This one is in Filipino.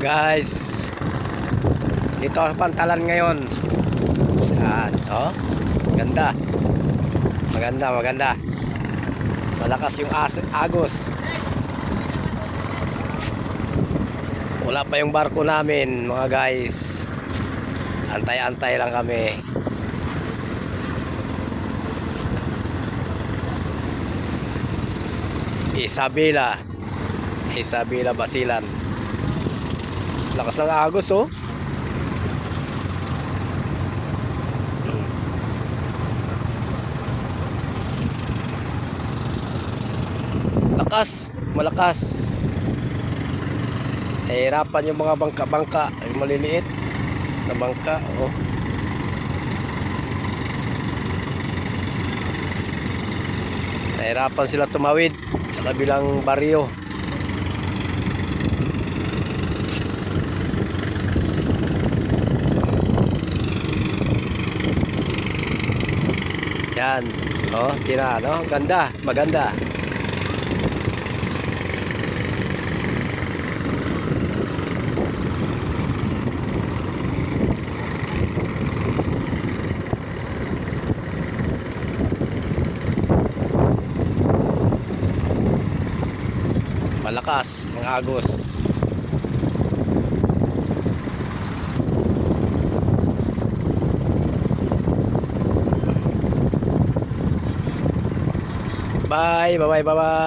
guys. Ito ang pantalan ngayon. Yan, oh. Ganda. Maganda, maganda. Malakas yung as agos. Wala pa yung barko namin, mga guys. Antay-antay lang kami. Isabela. Isabela Basilan. Lakas ng agos oh. Lakas, malakas. Nahihirapan yung mga bangka-bangka, yung maliliit na bangka, oh. Nahihirapan sila tumawid sa kabilang baryo. Yan. Oh, tira, no? Ganda, maganda. Malakas ang agos. Bye Babai Babai.